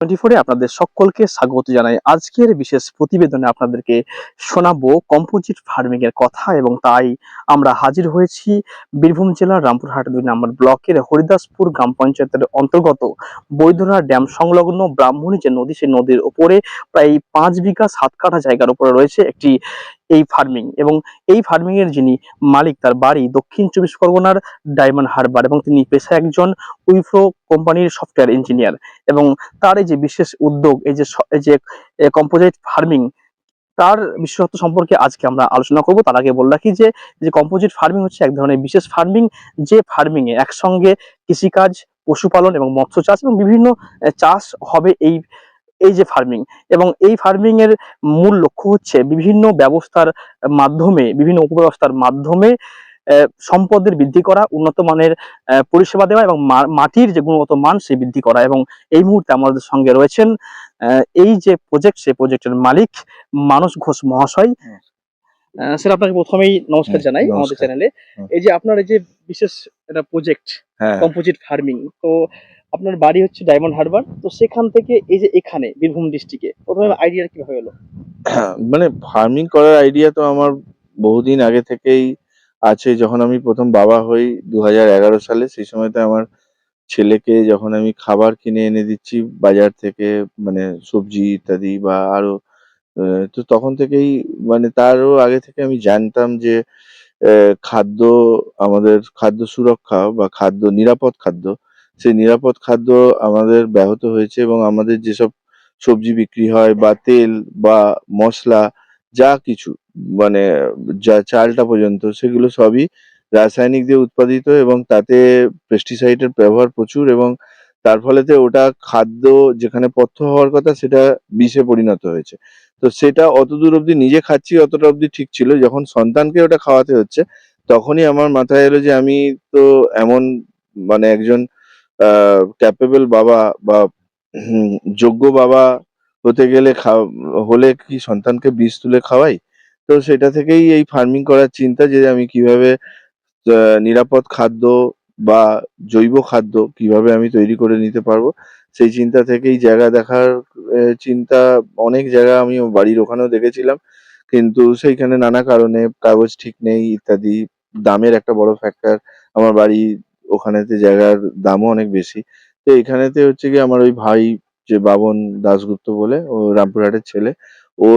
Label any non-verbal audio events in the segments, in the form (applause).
Twenty আপনাদের সকলকে স্বাগত জানাই। আজকের বিশেষ প্রতিবেদনে আপনাদেরকে শোনাবো কম্পোজিট ফার্মিং এর কথা এবং তাই আমরা হাজির হয়েছি বীরভূম জেলার রামপুরহাট দুই নম্বর ব্লকের হরিদাসপুর গ্রাম পঞ্চায়েতের অন্তর্গত বৈধরা ড্যাম সংলগ্ন ব্রাহ্মণী যে নদী, সেই নদীর ওপরে প্রায় পাঁচ বিঘা সাত কাঠা জায়গার উপরে রয়েছে একটি এই ফার্মিং এবং এই ফার্মিং এর যিনি মালিক তার বাড়ি দক্ষিণ চব্বিশ পরগনার ডায়মন্ড হারবার এবং তিনি পেশা একজন উইফ্রো কোম্পানির সফটওয়্যার ইঞ্জিনিয়ার এবং তার এই যে বিশেষ উদ্যোগ, এই যে এই যে কম্পোজিট ফার্মিং তার বিশেষত্ব সম্পর্কে আজকে আমরা আলোচনা করব। তার আগে বলে রাখি যে যে কম্পোজিট ফার্মিং হচ্ছে এক ধরনের বিশেষ ফার্মিং যে ফার্মিং এ একসঙ্গে কৃষিকাজ, পশুপালন এবং মৎস্য চাষ এবং বিভিন্ন চাষ হবে এই এই যে ফার্মিং এবং এই ফার্মিং এর মূল লক্ষ্য হচ্ছে বিভিন্ন ব্যবস্থার মাধ্যমে বিভিন্ন উপব্যবস্থার মাধ্যমে সম্পদের বৃদ্ধি করা উন্নত মানের আহ, পরিষেবা দেওয়া এবং মাটির যে গুণগত মান সে বৃদ্ধি করা এবং এই মুহূর্তে আমাদের সঙ্গে রয়েছেন আহ, এই যে প্রজেক্ট সেই প্রজেক্টের মালিক মানস ঘোষ মহাশয়। আহ, স্যার আপনাকে প্রথমেই নমস্কার জানাই আমাদের চ্যানেলে এই যে আপনার এই যে বিশেষ একটা প্রজেক্ট হ্যাঁ। কম্পোজিট ফার্মিং তো আপনার বাড়ি হচ্ছে ডায়মন্ড হারবার তো সেখান থেকে এই যে এখানে বীরভূম ডিস্ট্রিক্টে প্রথমে আইডিয়া কীভাবে হলো (coughs) মানে ফার্মিং করার আইডিয়া তো আমার বহুদিন আগে থেকেই আছে। যখন আমি প্রথম বাবা হই দু সালে, সেই সময়তে আমার ছেলেকে যখন আমি খাবার কিনে এনে দিচ্ছি বাজার থেকে মানে সবজি ইত্যাদি বা আরও তো তখন থেকেই মানে তারও আগে থেকে আমি জানতাম যে খাদ্য আমাদের, খাদ্য সুরক্ষা বা খাদ্য, নিরাপদ খাদ্য সেই নিরাপদ খাদ্য আমাদের ব্যাহত হয়েছে এবং আমাদের যেসব সবজি বিক্রি হয় বা তেল বা মশলা, যা কিছু মানে যা চালটা পর্যন্ত, সেগুলো সবই রাসায়নিক দিয়ে উৎপাদিত এবং তাতে পেস্টিসাইডের ব্যবহার প্রচুর এবং তার ফলেতে ওটা খাদ্য যেখানে পথ্য হওয়ার কথা, সেটা বিষে পরিণত হয়েছে। তো সেটা অতদূর অবধি নিজে খাচ্ছি, অতটা অবধি ঠিক ছিল। যখন সন্তানকে ওটা খাওয়াতে হচ্ছে, তখনই আমার মাথায় এলো যে আমি তো এমন মানে একজন ক্যাপেবল বাবা বা যোগ্য বাবা হতে গেলে হলে কি সন্তানকে বীজ তুলে খাওয়াই? তো সেটা থেকেই এই ফার্মিং করার চিন্তা যে আমি কীভাবে নিরাপদ খাদ্য বা জৈব খাদ্য কীভাবে আমি তৈরি করে নিতে পারব? সেই চিন্তা থেকেই জায়গা দেখার চিন্তা অনেক জায়গা আমি বাড়ির ওখানেও দেখেছিলাম। কিন্তু সেইখানে নানা কারণে কাগজ ঠিক নেই ইত্যাদি। দামের একটা বড় ফ্যাক্টর আমার বাড়ি ওখানেতে জায়গার দামও অনেক বেশি। তো এখানেতে হচ্ছে কি আমার ওই ভাই যে বাবন দাশগুপ্ত বলে, ও রামপুরহাটের ছেলে, ও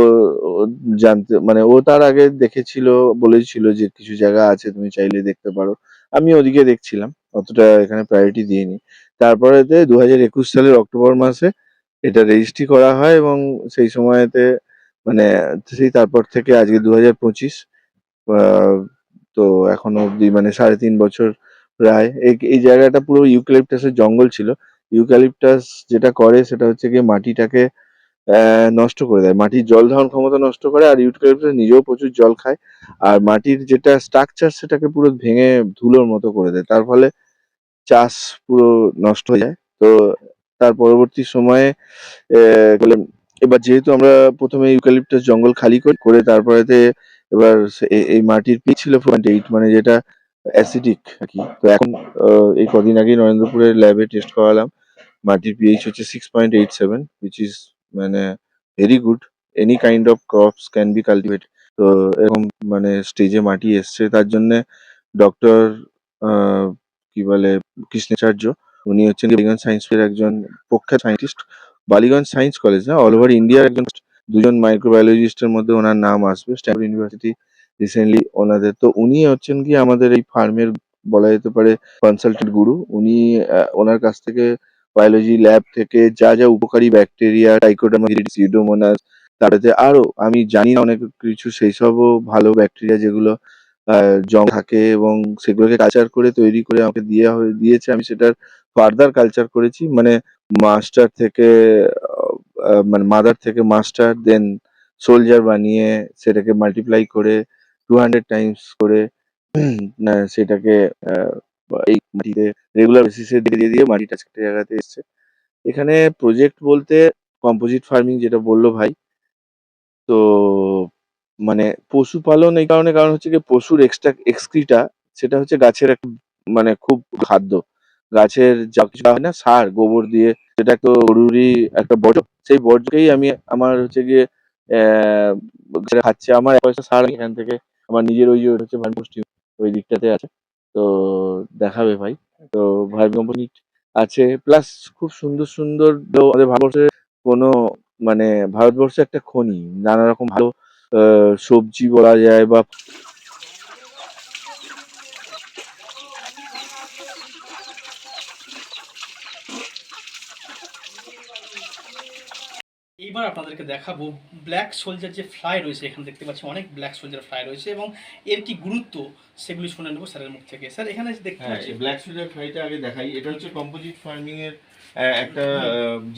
জানতে মানে ও তার আগে দেখেছিল, বলেছিল যে কিছু জায়গা আছে, তুমি চাইলে দেখতে পারো। আমি ওদিকে দেখছিলাম, অতটা এখানে প্রায়োরিটি দিইনি। তারপরে দু হাজার একুশ সালের অক্টোবর মাসে এটা রেজিস্ট্রি করা হয় এবং সেই সময়তে মানে সেই তারপর থেকে আজকে দু হাজার পঁচিশ তো এখনও অবধি মানে সাড়ে তিন বছর প্রায়। এই জায়গাটা পুরো ইউক্যালিপটাসের জঙ্গল ছিল। ইউক্যালিপটাস যেটা করে সেটা হচ্ছে গিয়ে মাটিটাকে নষ্ট করে দেয়। মাটির জল ধারণ ক্ষমতা নষ্ট করে আর ইউক্যালিপটাস নিজেও প্রচুর জল খায়। আর মাটির যেটা স্ট্রাকচার সেটাকে পুরো ভেঙে ধুলোর মতো করে দেয়। তার ফলে চাষ পুরো নষ্ট হয়ে যায়। তো তার পরবর্তী সময়ে এবার যেহেতু আমরা প্রথমে ইউক্যালিপটাস জঙ্গল খালি করি তারপরেতে এবার এই মাটির পি ছিল পয়েন্ট এইট মানে যেটা অ্যাসিডিক আর কি। তো এখন এই কদিন আগেই নরেন্দ্রপুরের ল্যাবে টেস্ট করালাম। মাটির পিএইচ হচ্ছে six point eight seven which is মানে very good any kind of crops can be cultivate তো এরকম মানে স্টেজে মাটি এসছে। তার জন্য ডক্টর কি বলে, কৃষ্ণাচার্য, উনি হচ্ছেন বালিগঞ্জ সায়েন্স এর একজন প্রখ্যাত সায়েন্টিস্ট বালিগঞ্জ সায়েন্স কলেজ না অল ওভার ইন্ডিয়ার একজন দুজন মাইক্রোবায়োলজিস্টের মধ্যে ওনার নাম আসবে। স্ট্যানফোর্ড ইউনিভার্সিটি রিসেন্টলি ওনাদের। তো উনি হচ্ছেন কি আমাদের এই ফার্মের বলা যেতে পারে কনসালটেন্ট গুরু উনি ওনার কাছ থেকে বায়োলজি ল্যাব থেকে যা যা উপকারী ব্যাকটেরিয়া টাইকোডার্মা সিউডোমোনাস তারপরে আরও আমি জানি না অনেক কিছু, সেই সবও ভালো ব্যাকটেরিয়া যেগুলো জং থাকে এবং সেগুলোকে কালচার করে তৈরি করে আমাকে দিয়ে দিয়েছে। আমি সেটার ফার্দার কালচার করেছি মানে মাস্টার থেকে মানে মাদার থেকে মাস্টার দেন সোলজার বানিয়ে সেটাকে মাল্টিপ্লাই করে টু হান্ড্রেড টাইমস করে সেটাকে এই মাটিতে রেগুলার বেসিসে দিয়ে দিয়ে মাটিটা একটা জায়গাতে এসছে। এখানে প্রজেক্ট বলতে কম্পোজিট ফার্মিং যেটা বলল ভাই, তো মানে পশুপালন এই কারণে, কারণ হচ্ছে কি পশুর এক্সট্রা এক্সক্রিটা সেটা হচ্ছে গাছের একটা মানে খুব খাদ্য। গাছের যা কিছু হয় না, সার, গোবর দিয়ে সেটা একটা গরুরই একটা বর্জ্য। সেই বর্জ্যকেই আমি আমার হচ্ছে গিয়ে খাচ্ছে, আমার এক পয়সা সার এখান থেকে আমার নিজের ওই যে হচ্ছে ভার্মোস্টি ওই দিকটাতে আছে। তো দেখাবে ভাই। তো ভাই কোম্পানি আছে। প্লাস খুব সুন্দর সুন্দর আমাদের ভারতবর্ষে কোনো মানে ভারতবর্ষে একটা খনি, নানা রকম ভালো সবজি বলা যায় বা এইবার আপনাদেরকে দেখাবো ব্ল্যাক সোলজার যে ফ্লাই রয়েছে এখানে দেখতে পাচ্ছি অনেক ব্ল্যাক সোলজার ফ্লাই রয়েছে এবং এর কি গুরুত্ব সেগুলি শুনে নেব স্যারের মুখ থেকে। স্যার এখানে দেখতে হ্যাঁ পাচ্ছি ব্ল্যাক সোলজার ফ্লাইটা আগে দেখাই। এটা হচ্ছে কম্পোজিট ফার্মিং এর একটা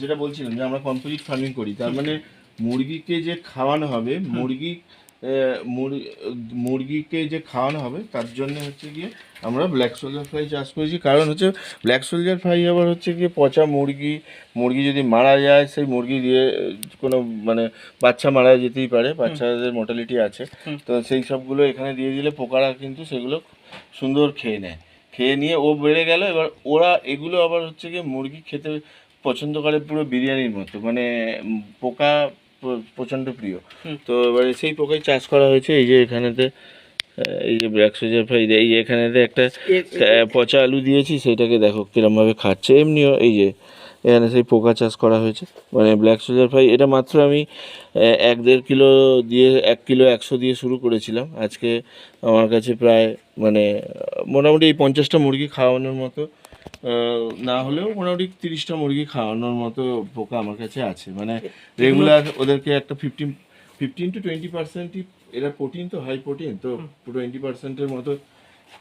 যেটা বলছিলাম যে আমরা কম্পোজিট ফার্মিং করি। তার মানে মুরগিকে যে খাওয়ানো হবে মুরগি মুরগিকে যে খাওয়ানো হবে তার জন্য হচ্ছে গিয়ে আমরা ব্ল্যাক সোলজার ফ্রাই চাষ করেছি। কারণ হচ্ছে ব্ল্যাক সোলজার ফ্রাই আবার হচ্ছে গিয়ে পচা মুরগি মুরগি যদি মারা যায় সেই মুরগি দিয়ে কোনো মানে বাচ্চা মারা যেতেই পারে বাচ্চাদের মোটালিটি আছে। তো সেই সবগুলো এখানে দিয়ে দিলে পোকারা কিন্তু সেগুলো সুন্দর খেয়ে নেয়। খেয়ে নিয়ে ও বেড়ে গেল এবার ওরা এগুলো আবার হচ্ছে গিয়ে মুরগি খেতে পছন্দ করে পুরো বিরিয়ানির মতো। মানে পোকা প্রচণ্ড প্রিয়। তো এবারে সেই পোকাই চাষ করা হয়েছে এই যে এখানেতে এই যে ব্ল্যাক সোজার ফ্রাই এই যে এখানেতে একটা পচা আলু দিয়েছি সেটাকে দেখো কিরমভাবে খাচ্ছে। এমনিও এই যে এখানে সেই পোকা চাষ করা হয়েছে। মানে ব্ল্যাক সোজার ফ্রাই এটা মাত্র আমি এক দেড় কিলো দিয়ে এক কিলো একশো দিয়ে শুরু করেছিলাম। আজকে আমার কাছে প্রায় মানে মোটামুটি এই পঞ্চাশটা মুরগি খাওয়ানোর মতো না হলেও মোটামুটি তিরিশটা মুরগি খাওয়ানোর মতো পোকা আমার কাছে আছে। মানে রেগুলার ওদেরকে একটা ফিফটিন ফিফটিন টু টোয়েন্টি পার্সেন্টই এরা প্রোটিন তো হাই প্রোটিন তো টোয়েন্টি পার্সেন্টের মতো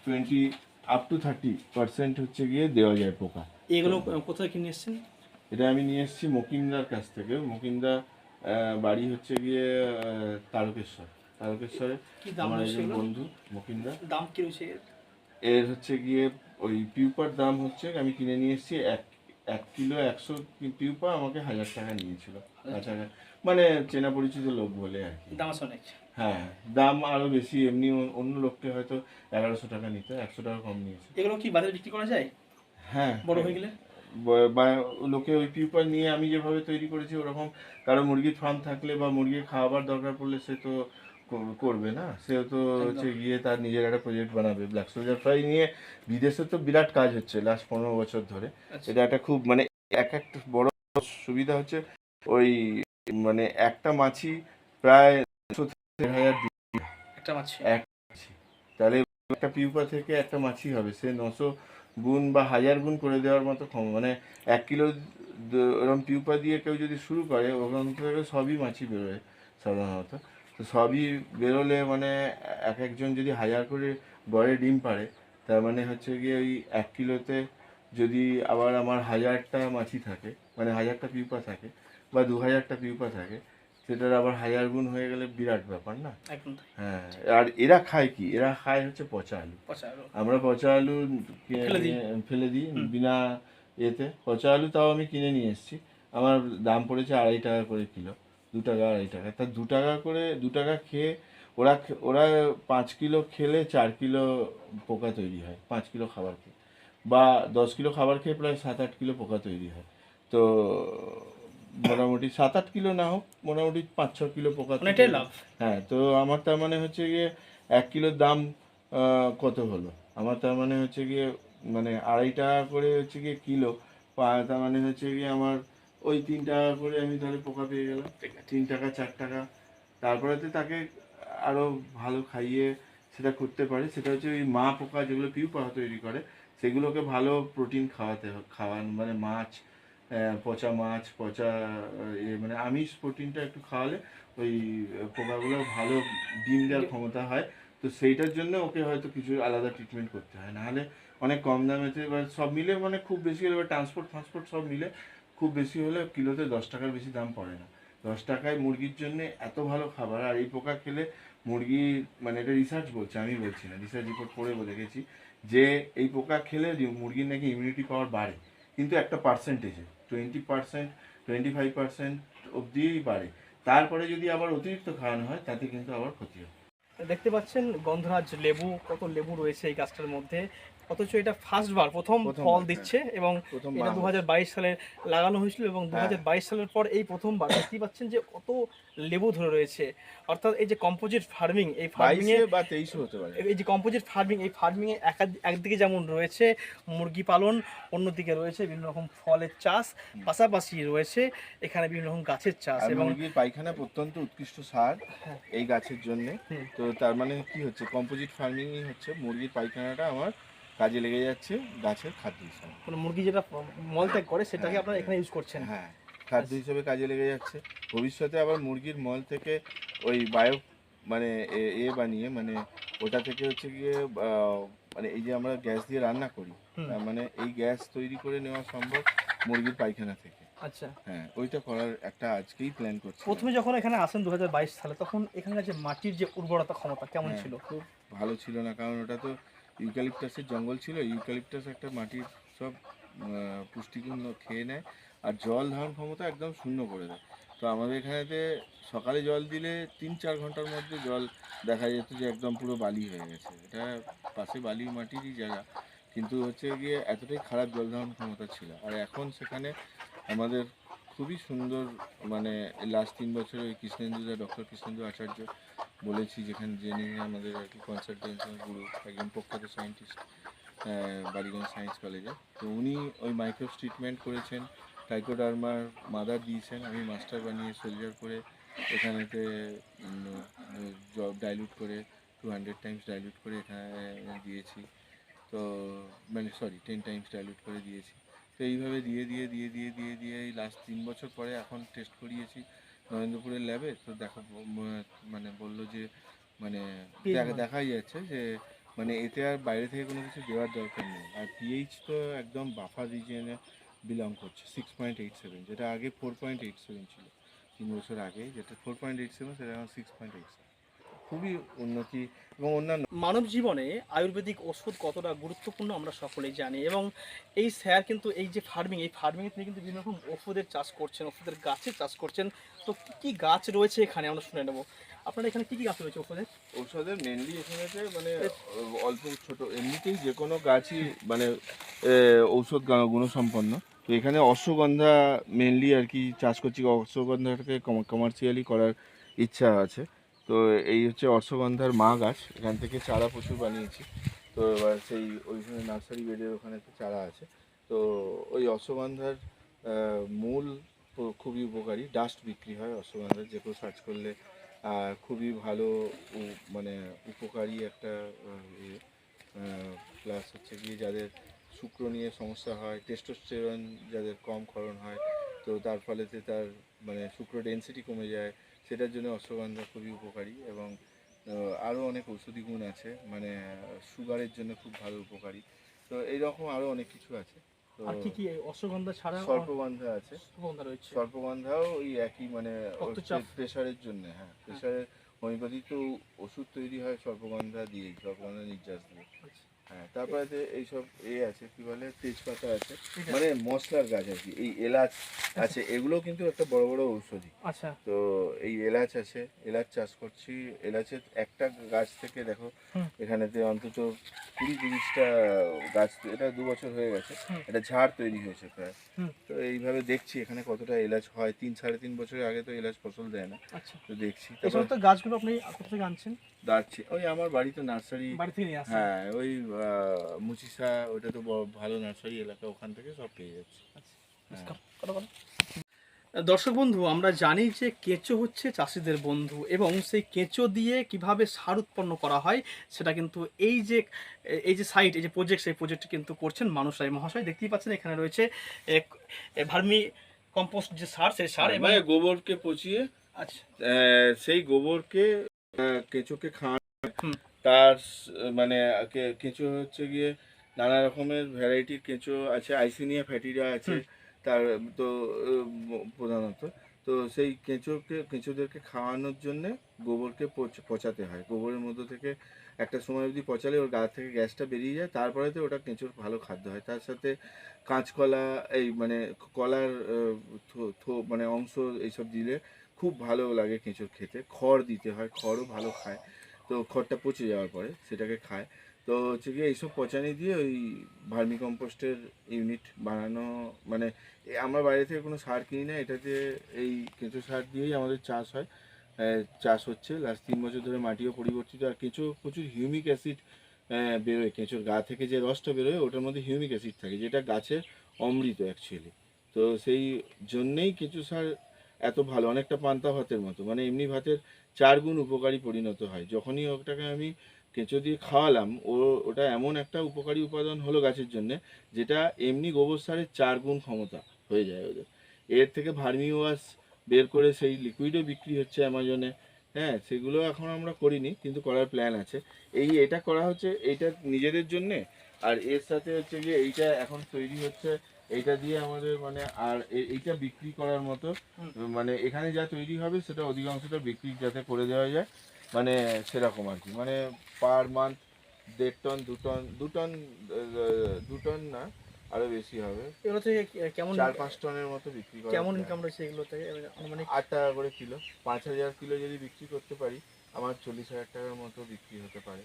twenty up to thirty percent হচ্ছে গিয়ে দেওয়া যায় পোকা। এগুলো কোথায় কিনে এসছেন? এটা আমি নিয়ে এসেছি মকিমদার কাছ থেকে। মকিমদা বাড়ি হচ্ছে গিয়ে তারকেশ্বর। তারকেশ্বরে আমার একজন বন্ধু মকিমদা দাম কি রয়েছে? এর হচ্ছে গিয়ে ওই পিউপার দাম হচ্ছে আমি কিনে নিয়ে এসেছি এক এক কিলো একশো পিউপা আমাকে হাজার টাকা নিয়েছিল কাছাকাছি মানে চেনা পরিচিত লোক বলে আর কি। দাম অনেক। হ্যাঁ দাম আরও বেশি এমনি অন্য লোককে হয়তো এগারোশো টাকা নিত একশো টাকা কম নিয়েছে। এগুলো কি বাজারে বিক্রি করা যায়? হ্যাঁ বড় হয়ে গেলে? বা লোকে ওই পিউপার নিয়ে আমি যেভাবে তৈরি করেছি ওরকম কারও মুরগির ফার্ম থাকলে বা মুরগির খাওয়াবার দরকার পড়লে সে তো করবে না। সে তো হচ্ছে গিয়ে তার নিজের একটা প্রজেক্ট বানাবে। ব্ল্যাক সোলজার ফ্রাই নিয়ে বিদেশে তো বিরাট কাজ হচ্ছে লাস্ট পনেরো বছর ধরে। আচ্ছা। এটা একটা খুব মানে এক একটা বড় সুবিধা হচ্ছে ওই মানে একটা মাছি প্রায় একটা মাছ? তাহলে একটা পিউপা থেকে একটা মাছি হবে। সে নশো গুণ বা হাজার গুণ করে দেওয়ার মতো ক্ষম মানে এক কিলো এরকম পিউপা দিয়ে কেউ যদি শুরু করে ওখান থেকে সবই মাছি বেরোয় সাধারণত। সবই বেরোলে মানে এক একজন যদি হাজার করে বড়ে ডিম পারে তার মানে হচ্ছে গিয়ে ওই এক কিলোতে যদি আবার আমার হাজারটা মাছি থাকে মানে হাজারটা পিউপা থাকে বা দু হাজারটা পিউপা থাকে সেটার আবার হাজার গুণ হয়ে গেলে বিরাট ব্যাপার না? হ্যাঁ আর এরা খায় কি? এরা খায় হচ্ছে পচা আলু। আমরা পচা আলু ফেলে দিই। বিনা এতে। পচা আলু তাও আমি কিনে নিয়ে এসেছি। আমার দাম পড়েছে আড়াই টাকা করে কিলো। দু টাকা আড়াই টাকা। তা দু টাকা করে দু টাকা খেয়ে ওরা ওরা পাঁচ কিলো খেলে চার কিলো পোকা তৈরি হয় পাঁচ কিলো খাবার খেয়ে। বা দশ কিলো খাবার খেয়ে প্রায় সাত আট কিলো পোকা তৈরি হয়। তো মোটামুটি সাত আট কিলো না হোক মোটামুটি পাঁচ ছ কিলো পোকা লাভ। হ্যাঁ তো আমার তার মানে হচ্ছে গিয়ে এক কিলোর দাম কত হলো? আমার তার মানে হচ্ছে গিয়ে মানে আড়াই টাকা করে হচ্ছে গিয়ে কিলো তার মানে হচ্ছে গিয়ে আমার ওই তিন টাকা করে আমি তাহলে পোকা পেয়ে গেলাম। তিন টাকা চার টাকা। তারপরে তো তাকে আরও ভালো খাইয়ে সেটা করতে পারে। সেটা হচ্ছে ওই মা পোকা যেগুলো পিউপা তৈরি করে সেগুলোকে ভালো প্রোটিন খাওয়াতে খাওয়ান মানে মাছ পচা মাছ পচা এ মানে আমিষ প্রোটিনটা একটু খাওয়ালে ওই পোকাগুলো ভালো ডিম দেওয়ার ক্ষমতা হয়। তো সেইটার জন্য ওকে হয়তো কিছু আলাদা ট্রিটমেন্ট করতে হয়। নাহলে অনেক কম দামেতে এবার সব মিলে মানে খুব বেশি হলে এবার ট্রান্সপোর্ট ফ্রান্সপোর্ট সব মিলে খুব বেশি হলে কিলোতে দশ টাকার বেশি দাম পড়ে না। দশ টাকায় মুরগির জন্য এত ভালো খাবার, আর এই পোকা খেলে মুরগি মানে এটা রিসার্চ বলছে, আমি বলছি না রিসার্চ রিপোর্ট পড়ে দেখেছি যে এই পোকা খেলে মুরগির নাকি ইমিউনিটি পাওয়ার বাড়ে। কিন্তু একটা পার্সেন্টেজে twenty percent twenty five percent অবধিই বাড়ে। তারপরে যদি আবার অতিরিক্ত খাওয়ানো হয়, তাতে কিন্তু আবার ক্ষতি হয়। দেখতে পাচ্ছেন গন্ধরাজ লেবু, কত লেবু রয়েছে এই গাছটার মধ্যে। অথচ এটা ফার্স্ট বার প্রথম ফল হ্যাঁ। দিচ্ছে এবং এটা দু সালে লাগানো হয়েছিল এবং দু হ্যাঁ। সালের পর এই প্রথমবার দেখতেই পাচ্ছেন যে কত লেবু ধরে রয়েছে। অর্থাৎ এই যে কম্পোজিট ফার্মিং এই ফার্মিং বাইশে এ বা তেইশে হতে পারে। এই যে কম্পোজিট ফার্মিং এই ফার্মিং এ একদিকে যেমন রয়েছে মুরগি পালন অন্যদিকে রয়েছে বিভিন্ন রকম ফলের চাষ পাশাপাশি রয়েছে এখানে বিভিন্ন রকম গাছের চাষ এবং মুরগির পায়খানা অত্যন্ত উৎকৃষ্ট সার হ্যাঁ। এই গাছের জন্য। তো তার মানে কি হচ্ছে? কম্পোজিট ফার্মিংই হচ্ছে মুরগির পায়খানাটা আমার কাজে লেগে যাচ্ছে গাছের খাদ্য হিসাবে। মানে মুরগি যেটা মলত্যাগ করে সেটাকে হ্যাঁ, আপনারা এখানে ইউজ করছেন। হ্যাঁ খাদ্য হিসেবে কাজে লেগে যাচ্ছে। ভবিষ্যতে আবার মুরগির মল থেকে ওই বায়ো মানে এ- বানিয়ে মানে ওটা থেকে হচ্ছে গিয়ে মানে এই যে আমরা গ্যাস দিয়ে রান্না করি। মানে এই গ্যাস তৈরি করে নেওয়া সম্ভব মুরগির পায়খানা থেকে। আচ্ছা। হ্যাঁ ওইটা করার একটা আজকেই প্ল্যান করছি প্রথমে যখন এখানে আসেন দু হাজার বাইশ সালে তখন এখানকার যে মাটির যে উর্বরতা ক্ষমতা কেমন হ্যাঁ, ছিল? খুব ভালো ছিল না কারণ ওটা তো ইউক্যালিপটাসের জঙ্গল ছিল, ইউক্যালিপটাস একটা মাটির সব পুষ্টিগুণ খেয়ে নেয় আর জল ধারণ ক্ষমতা একদম শূন্য করে দেয়। তো আমাদের এখানেতে সকালে জল দিলে তিন চার ঘণ্টার মধ্যে জল দেখা যেত যে একদম পুরো বালি হয়ে গেছে। এটা পাশে বালি মাটিরই জায়গা। কিন্তু হচ্ছে গিয়ে এতটাই খারাপ জল ধারণ ক্ষমতা ছিল। আর এখন সেখানে আমাদের খুবই সুন্দর মানে লাস্ট তিন বছরে কৃষ্ণেন্দুদা ডক্টর কৃষ্ণেন্দু আচার্য বলেছি যেখানে যিনি আমাদের আর কি কনসালটেন্সি গুরু একজন প্রখ্যাত সায়েন্টিস্ট বালিগঞ্জ সায়েন্স কলেজে তো উনি ওই মাইক্রোস ট্রিটমেন্ট করেছেন টাইকোডার্মার মাদার দিয়েছেন। আমি মাস্টার বানিয়ে সোলজার করে এখানেতে জব ডাইলুট করে টু হান্ড্রেড টাইমস ডাইলুট করে এখানে দিয়েছি। তো মানে সরি টেন টাইমস ডাইলুট করে দিয়েছি। তো এইভাবে দিয়ে দিয়ে দিয়ে দিয়ে দিয়ে দিয়ে এই লাস্ট তিন বছর পরে এখন টেস্ট করিয়েছি। নরেন্দ্রপুরের ল্যাবে তো দেখা মানে বলল যে মানে। দেখাই যাচ্ছে যে মানে এতে আর বাইরে থেকে কোনো কিছু দেওয়ার দরকার নেই। আর পিএইচ তো একদম বাফা রিজিয়নে বিলং করছে সিক্স পয়েন্ট এইট সেভেন যেটা আগে ফোর পয়েন্ট এইট সেভেন ছিল। তিন বছর আগে যেটা ফোর পয়েন্ট এইট সেভেন সেটা এখন সিক্স পয়েন্ট এইট সেভেন খুবই উন্নতি এবং অন্যান্য মানব জীবনে আয়ুর্বেদিক ওষুধ কতটা গুরুত্বপূর্ণ আমরা সকলেই জানি এবং এই স্যার কিন্তু এই যে ফার্মিং এই ফার্মিং তিনি কিন্তু বিভিন্ন রকম ওষুধের চাষ করছেন ওষুধের গাছের চাষ করছেন। তো কি কি গাছ রয়েছে এখানে আমরা শুনে নেব। আপনার এখানে কি কি গাছ রয়েছে ওষুধের? ঔষধের মেনলি এখানে মানে অল্প ছোট এমনিতেই যে কোনো গাছই মানে ঔষধ গুণসম্পন্ন। তো এখানে অশ্বগন্ধা মেনলি আর কি চাষ করছি অশ্বগন্ধাটাকে কমার্শিয়ালি করার ইচ্ছা আছে। তো এই হচ্ছে অশ্বগন্ধার মা গাছ, এখান থেকে চারা প্রচুর বানিয়েছি। তো এবার সেই ওইখানে নার্সারি বেডের ওখানে একটা চারা আছে। তো ওই অশ্বগন্ধার মূল খুবই উপকারী। ডাস্ট বিক্রি হয় অশ্বগন্ধার, যে কেউ সার্চ করলে। খুবই ভালো মানে উপকারী একটা প্লাস হচ্ছে গিয়ে যাদের শুক্র নিয়ে সমস্যা হয় টেস্টোস্টেরন যাদের কম ক্ষরণ হয়, তো তার ফলেতে তার মানে শুক্র ডেন্সিটি কমে যায় সেটার জন্য অশ্বগন্ধা খুবই উপকারী এবং আরও অনেক ঔষধি গুণ আছে মানে সুগারের জন্য খুব ভালো উপকারী। তো এইরকম আরও অনেক কিছু আছে। তো আর কি কি অশ্বগন্ধা ছাড়া সর্পগন্ধা আছে। অশ্বগন্ধা রয়েছে? সর্পগন্ধাও ওই একই মানে। প্রেশারের জন্য হ্যাঁ প্রেশারের হোমিওপ্যাথি তো ওষুধ তৈরি হয় সর্পগন্ধা সর্পগন্ধা নির্যাস দিয়ে। আচ্ছা। হ্যাঁ তারপরে যে এইসব এ আছে কি বলে তেজপাতা আছে মানে মশলার গাছ কি এই এলাচ আছে এগুলো কিন্তু একটা বড় বড় ঔষধি। আচ্ছা। তো এই এলাচ আছে এলাচ চাষ করছি এলাচের একটা গাছ থেকে দেখো। এখানেতে অন্তত কুড়ি তিরিশটা গাছ এটা দু বছর হয়ে গেছে এটা ঝাড় তৈরি হয়েছে প্রায়। তো এইভাবে দেখছি এখানে কতটা এলাচ হয় তিন সাড়ে তিন বছরের আগে তো এলাচ ফসল দেয় না। আচ্ছা। তো দেখছি তারপর সমস্ত গাছগুলো আপনি কোথা থেকে আনছেন? দাঁড়ছি। ওই আমার বাড়িতে নার্সারি। হ্যাঁ ওই মুচিসা ওটা তো বড়- ভালো নার্সারি এলাকা ওখান থেকে সব পেয়ে যাচ্ছি। হ্যাঁ। কথা বলো। দর্শক বন্ধু আমরা জানি যে কেঁচো হচ্ছে চাষিদের বন্ধু এবং সেই কেঁচো দিয়ে কীভাবে সার উৎপন্ন করা হয় সেটা কিন্তু এই যে এই যে সাইট এই যে প্রজেক্ট সেই প্রজেক্টটি কিন্তু করছেন মানুষ রায় মহাশয়। দেখতেই পাচ্ছেন এখানে রয়েছে ভার্মি কম্পোস্ট যে সার সেই সার এবং মানে গোবরকে পচিয়ে আচ্ছা। সেই গোবরকে কেঁচোকে খাওয়ানো তার মানে কেঁচো হচ্ছে গিয়ে নানা রকমের ভ্যারাইটির কেঁচো আছে আইসিনিয়া ফ্যাটিরা আছে তার তো প্রধানত। তো সেই কেঁচোকে কেঁচোদেরকে খাওয়ানোর জন্যে গোবরকে পচ- পচাতে হয়। গোবরের মধ্যে থেকে একটা সময় অবধি পচালে ওর গা থেকে গ্যাসটা বেরিয়ে যায় তারপরে তো ওটা কেঁচোর ভালো খাদ্য হয়। তার সাথে কাঁচকলা এই মানে কলার থো- মানে অংশ এইসব দিলে খুব ভালো লাগে কেঁচোর খেতে। খড় দিতে হয়, খড়ও ভালো খায়। তো খড়টা পচে যাওয়ার পরে সেটাকে খায়। তো হচ্ছে গিয়ে এইসব পচানি দিয়ে ওই ভার্মি কম্পোস্টের ইউনিট বানানো মানে আমরা বাইরে থেকে কোনো সার কিনি না, এটাতে এই কেঁচো সার দিয়েই আমাদের চাষ হয়। চাষ হচ্ছে। লাস্ট তিন বছর ধরে মাটিও পরিবর্তিত। আর কেঁচো, প্রচুর হিউমিক অ্যাসিড বেরোয়। কেঁচোর গা থেকে যে রসটা বেরোয়, ওটার মধ্যে হিউমিক অ্যাসিড থাকে, যেটা গাছের অমৃত অ্যাকচুয়ালি তো সেই জন্যেই কেঁচো সার এত ভালো। অনেকটা পান্তা ভাতের মতো। মানে এমনি ভাতের চার গুণ উপকারী পরিণত হয়। যখনই ওটাকে আমি কেঁচো দিয়ে খাওয়ালাম, ও, ওটা এমন একটা উপকারী উপাদান হলো গাছের জন্য, যেটা এমনি গোবর সারের চার গুণ ক্ষমতা হয়ে যায় ওদের। এর থেকে ভার্মি ওয়াশ বের করে সেই লিকুইডও বিক্রি হচ্ছে অ্যামাজনে। হ্যাঁ সেগুলো এখন আমরা করিনি, কিন্তু করার প্ল্যান আছে। এই এটা করা হচ্ছে, এইটা নিজেদের জন্যে। আর এর সাথে হচ্ছে যে এইটা এখন তৈরি হচ্ছে এইটা দিয়ে আমাদের মানে আর এইটা বিক্রি করার মতো মানে এখানে যা তৈরি হবে সেটা অধিকাংশটা বিক্রি যাতে করে দেওয়া যায় মানে সেরকম আর কি। মানে পার মান্থ দেড় টন দু টন দু টন দু টন না আরও বেশি হবে। এগুলো থেকে কেমন চার পাঁচ টনের মতো বিক্রি করা কেমন। ইনকাম রয়েছে এগুলো থেকে? মানে আট টাকা করে কিলো পাঁচ হাজার কিলো যদি বিক্রি করতে পারি আমার চল্লিশ হাজার টাকার মতো বিক্রি হতে পারে।